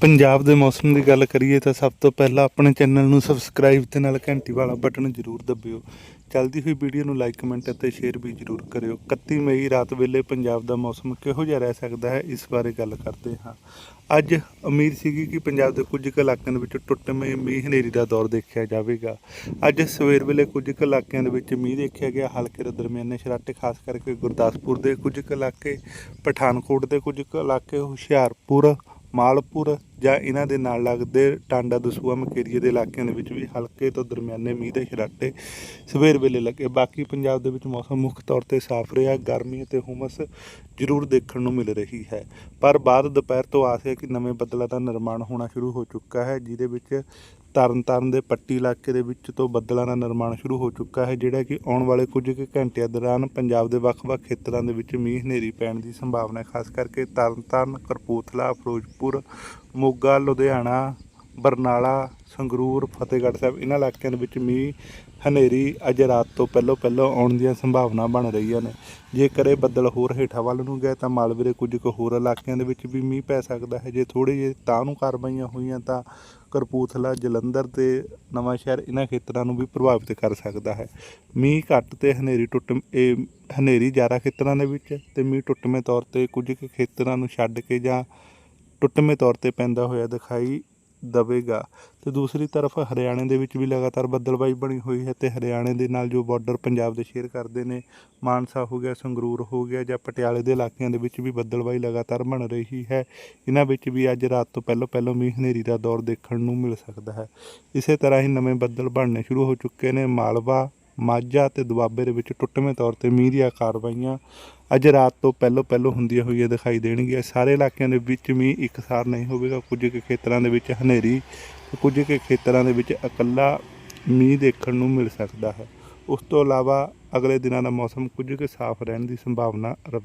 ਪੰਜਾਬ ਦੇ ਮੌਸਮ ਦੀ ਗੱਲ ਕਰੀਏ ਤਾਂ ਸਭ ਤੋਂ ਪਹਿਲਾਂ ਆਪਣੇ ਚੈਨਲ ਨੂੰ ਸਬਸਕ੍ਰਾਈਬ ਤੇ ਨਾਲ ਘੰਟੀ ਵਾਲਾ ਬਟਨ ਜ਼ਰੂਰ ਦਬਿਓ। ਚੱਲਦੀ ਹੋਈ ਵੀਡੀਓ ਨੂੰ ਲਾਈਕ ਕਮੈਂਟ ਅਤੇ ਸ਼ੇਅਰ ਵੀ ਜ਼ਰੂਰ ਕਰਿਓ। 31 ਮਈ ਰਾਤ ਵੇਲੇ ਪੰਜਾਬ ਦਾ ਮੌਸਮ ਕਿਹੋ ਜਿਹਾ ਰਹਿ ਸਕਦਾ ਹੈ, ਇਸ ਬਾਰੇ ਗੱਲ ਕਰਦੇ ਹਾਂ। ਅੱਜ ਉਮੀਦ ਸੀਗੀ ਕਿ ਪੰਜਾਬ ਦੇ ਕੁਝ ਕੁ ਇਲਾਕਿਆਂ ਦੇ ਵਿੱਚ ਟੁੱਟਵੇਂ ਮੀਂਹ ਹਨੇਰੀ ਦਾ ਦੌਰ ਦੇਖਿਆ ਜਾਵੇਗਾ। ਅੱਜ ਸਵੇਰ ਵੇਲੇ ਕੁਝ ਕੁ ਇਲਾਕਿਆਂ ਦੇ ਵਿੱਚ ਮੀਂਹ ਦੇਖਿਆ ਗਿਆ। ਹਲਕੇ ਦੇ ਦਰਮਿਆਨੇ ਸ਼ਰਾਟੇ ਖਾਸ ਕਰਕੇ ਗੁਰਦਾਸਪੁਰ ਦੇ ਕੁਝ ਕੁ ਇਲਾਕੇ, ਪਠਾਨਕੋਟ ਦੇ ਕੁਝ ਕੁ ਇਲਾਕੇ, ਹੁਸ਼ਿਆਰਪੁਰ, ਮਾਲਪੁਰ ਜਾਂ ਇਹਨਾਂ ਦੇ ਨਾਲ ਲੱਗਦੇ ਟਾਂਡਾ ਦਸੂਆ ਮਕੇਰੀਏ ਦੇ ਇਲਾਕਿਆਂ ਦੇ ਵਿੱਚ ਵੀ ਹਲਕੇ ਤੋਂ ਦਰਮਿਆਨੇ ਮੀਂਹ ਦੇ ਛਰਾਟੇ ਸਵੇਰ ਵੇਲੇ ਲੱਗੇ। ਬਾਕੀ ਪੰਜਾਬ ਦੇ ਵਿੱਚ ਮੌਸਮ ਮੁੱਖ ਤੌਰ ਤੇ ਸਾਫ਼ ਰਿਹਾ, ਗਰਮੀ ਅਤੇ ਹੁਮਸ ਜ਼ਰੂਰ ਦੇਖਣ ਨੂੰ ਮਿਲ ਰਹੀ ਹੈ। ਪਰ ਬਾਅਦ ਦੁਪਹਿਰ ਤੋਂ ਆਸ ਹੈ ਕਿ ਨਵੇਂ ਬੱਦਲਾਂ ਦਾ ਨਿਰਮਾਣ ਹੋਣਾ ਸ਼ੁਰੂ ਹੋ ਚੁੱਕਾ ਹੈ, ਜਿਹਦੇ ਵਿੱਚ ਤਰਨਤਾਰਨ ਦੇ ਪੱਟੀ ਇਲਾਕੇ ਦੇ ਵਿੱਚ ਤੋਂ ਬੱਦਲਾਂ ਦਾ ਨਿਰਮਾਣ ਸ਼ੁਰੂ ਹੋ ਚੁੱਕਾ ਹੈ, ਜਿਹੜਾ ਕਿ ਆਉਣ ਵਾਲੇ ਕੁਝ ਕੁ ਘੰਟਿਆਂ ਦੌਰਾਨ ਪੰਜਾਬ ਦੇ ਵੱਖ-ਵੱਖ ਖੇਤਰਾਂ ਦੇ ਵਿੱਚ ਮੀਂਹ ਹਨੇਰੀ ਪੈਣ ਦੀ ਸੰਭਾਵਨਾ ਹੈ। ਖਾਸ ਕਰਕੇ ਤਰਨਤਾਰਨ ਕਰਪੂਥਲਾ ਫਿਰੋਜ਼ਪੁਰ ਮੋਗਾ, ਲੁਧਿਆਣਾ, ਬਰਨਾਲਾ, ਸੰਗਰੂਰ, ਫਤਿਹਗੜ੍ਹ ਸਾਹਿਬ, ਇਹਨਾਂ ਇਲਾਕਿਆਂ ਦੇ ਵਿੱਚ ਮੀਂਹ, ਹਨੇਰੀ ਅੱਜ ਰਾਤ ਤੋਂ ਪਹਿਲਾਂ ਪਹਿਲਾਂ ਆਉਣ ਦੀਆਂ ਸੰਭਾਵਨਾ ਬਣ ਰਹੀਆਂ ਨੇ। ਜੇਕਰ ਇਹ ਬੱਦਲ ਹੋਰ ਹੇਠਾਂ ਵੱਲ ਨੂੰ ਗਏ ਤਾਂ ਮਾਲਵੇ ਦੇ ਕੁਝ ਕੁ ਹੋਰ ਇਲਾਕਿਆਂ ਦੇ ਵਿੱਚ ਵੀ ਮੀਂਹ ਪੈ ਸਕਦਾ ਹੈ। ਜੇ ਥੋੜੇ ਜਿਹੇ ਤਾਂ ਨੂੰ ਕਾਰਵਾਈਆਂ ਹੋਈਆਂ ਤਾਂ ਕਰਪੂਥਲਾ ਜਲੰਧਰ ਤੇ ਨਵਾਂ ਸ਼ਹਿਰ ਇਹਨਾਂ ਖੇਤਰਾਂ ਨੂੰ ਵੀ ਪ੍ਰਭਾਵਿਤ ਕਰ ਸਕਦਾ ਹੈ। ਮੀਂਹ ਘੱਟ ਤੇ ਹਨੇਰੀ ਟੁੱਟ ਇਹ ਹਨੇਰੀ ਜ਼ਿਆਦਾ ਖੇਤਰਾਂ ਦੇ ਵਿੱਚ ਤੇ ਮੀਂਹ ਟੁੱਟਵੇਂ ਤੌਰ ਤੇ ਕੁਝ ਕੁ ਖੇਤਰਾਂ ਨੂੰ ਛੱਡ ਕੇ ਜਾਂ ਟੁੱਟਵੇਂ ਤੌਰ ਤੇ ਪੈਂਦਾ ਹੋਇਆ ਦਿਖਾਈ ਦਵੇਗਾ। ਤੇ ਦੂਸਰੀ ਤਰਫ ਹਰਿਆਣੇ ਦੇ ਵਿੱਚ ਵੀ ਲਗਾਤਾਰ ਬੱਦਲਬਾਈ ਬਣੀ ਹੋਈ ਹੈ ਤੇ ਹਰਿਆਣੇ ਦੇ ਨਾਲ ਜੋ ਬਾਰਡਰ ਪੰਜਾਬ ਦੇ ਸ਼ੇਅਰ ਕਰਦੇ ਨੇ, ਮਾਨਸਾ ਹੋ ਗਿਆ, ਸੰਗਰੂਰ ਹੋ ਗਿਆ ਜਾਂ ਪਟਿਆਲੇ ਦੇ ਇਲਾਕਿਆਂ ਦੇ ਵਿੱਚ ਵੀ ਬੱਦਲਬਾਈ ਲਗਾਤਾਰ ਬਣ ਰਹੀ ਹੈ। ਇਹਨਾਂ ਵਿੱਚ ਵੀ ਅੱਜ ਰਾਤ ਤੋਂ ਪਹਿਲਾਂ ਪਹਿਲਾਂ ਮੀਂਹ ਹਨੇਰੀ ਦਾ ਦੌਰ ਦੇਖਣ ਨੂੰ ਮਿਲ ਸਕਦਾ ਹੈ। ਇਸੇ ਤਰ੍ਹਾਂ ਹੀ ਨਵੇਂ ਬੱਦਲ ਬਣਨੇ ਸ਼ੁਰੂ ਹੋ ਚੁੱਕੇ ਨੇ। ਮਾਲਵਾ ਮਾਝਾ ਤੇ ਦੁਆਬੇ ਦੇ ਵਿੱਚ ਟੁੱਟਵੇਂ ਤੌਰ ਤੇ ਮੀਂਹ ਦੀਆਂ ਕਾਰਵਾਈਆਂ ਅੱਜ ਰਾਤ ਤੋਂ ਪਹਿਲਾਂ ਪਹਿਲਾਂ ਹੁੰਦੀਆਂ ਹੋਈਆਂ ਦਿਖਾਈ ਦੇਣਗੀਆਂ। ਸਾਰੇ ਇਲਾਕਿਆਂ ਦੇ ਵਿੱਚ ਮੀਂਹ ਇਕਸਾਰ ਨਹੀਂ ਹੋਵੇਗਾ। ਕੁਝ ਕੁ ਖੇਤਰਾਂ ਦੇ ਵਿੱਚ ਹਨੇਰੀ ਤੇ ਕੁਝ ਕੁ ਖੇਤਰਾਂ ਦੇ ਵਿੱਚ ਇਕੱਲਾ ਮੀਂਹ ਦੇਖਣ ਨੂੰ ਮਿਲ ਸਕਦਾ ਹੈ। ਉਸ ਤੋਂ ਇਲਾਵਾ ਅਗਲੇ ਦਿਨਾਂ ਦਾ ਮੌਸਮ ਕੁਝ ਕੁ ਸਾਫ਼ ਰਹਿਣ ਦੀ ਸੰਭਾਵਨਾ ਰਹੇ